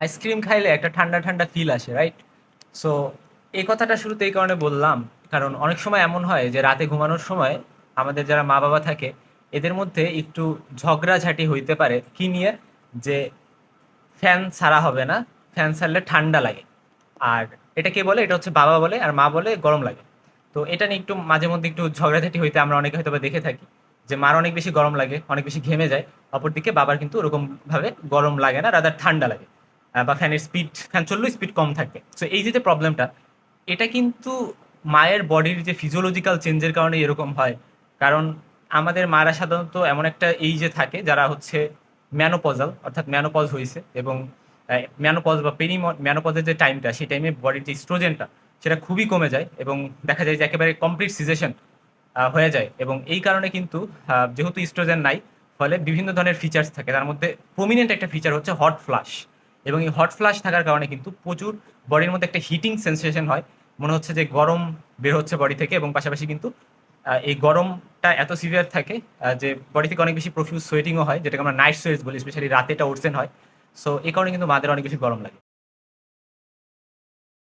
Ice cream খাইলে একটা ঠান্ডা ঠান্ডা ফিল আসে রাইট সো এই কথাটা শুরুতে এই কারণে বললাম, কারণ অনেক সময় এমন হয় যে রাতে ঘুমানোর সময় আমাদের যারা মা বাবা থাকে, এদের মধ্যে একটু ঝগড়াঝাটি হইতে পারে। কি নিয়ে? যে ফ্যান ছাড়া হবে না ফ্যান ছাড়লে ঠান্ডা লাগে। আর এটা কে বলে? এটা হচ্ছে বাবা বলে আর মা বলে গরম লাগে। তো এটা নিয়ে একটু মাঝে মধ্যে একটু ঝগড়াঝাটি হইতে আমরা অনেকে হয়তো দেখে থাকি, যে মার অনেক বেশি গরম লাগে, অনেক বেশি ঘেমে যায়, অপরদিকে বাবার কিন্তু ওরকমভাবে গরম লাগে না রাদার ঠান্ডা লাগে। বা ফ্যানের স্পিড ফ্যান চললেও স্পিড কম থাকবে সো এই যে যে প্রবলেমটা এটা কিন্তু মায়ের বডির যে ফিজিওলজিক্যাল চেঞ্জের কারণে এরকম হয়। কারণ আমাদের মারা সাধারণত এমন একটা এই যে থাকে যারা হচ্ছে ম্যানোপজাল অর্থাৎ ম্যানোপজ হয়েছে এবং ম্যানোপজ বা পেরি ম্যানোপজের যে টাইমটা সেই টাইমে বডির যে স্ট্রোজেনটা সেটা খুবই কমে যায় এবং দেখা যায় যে একেবারে কমপ্লিট সিজেশন হয়ে যায় এবং এই কারণে কিন্তু যেহেতু ইস্ট্রোজেন নাই, ফলে বিভিন্ন ধরনের ফিচার্স থাকে। তার মধ্যে প্রমিনেন্ট একটা ফিচার হচ্ছে হট ফ্লাশ এবং এই হট ফ্লাশ থাকার কারণে কিন্তু প্রচুর বডির মধ্যে একটা হিটিং সেন্সেশন হয়। মনে হচ্ছে যে গরম বের হচ্ছে বডি থেকে এবং পাশাপাশি কিন্তু এই গরমটা এত সিভিয়ার থাকে যে বডি থেকে অনেক বেশি প্রফিউজ সোয়েটিংও হয়, যেটাকে আমরা নাইট সোয়েস বলি স্পেশালি রাতে এটা ওরসেন হয়। সো এই কারণে কিন্তু মাদের অনেক বেশি গরম লাগে।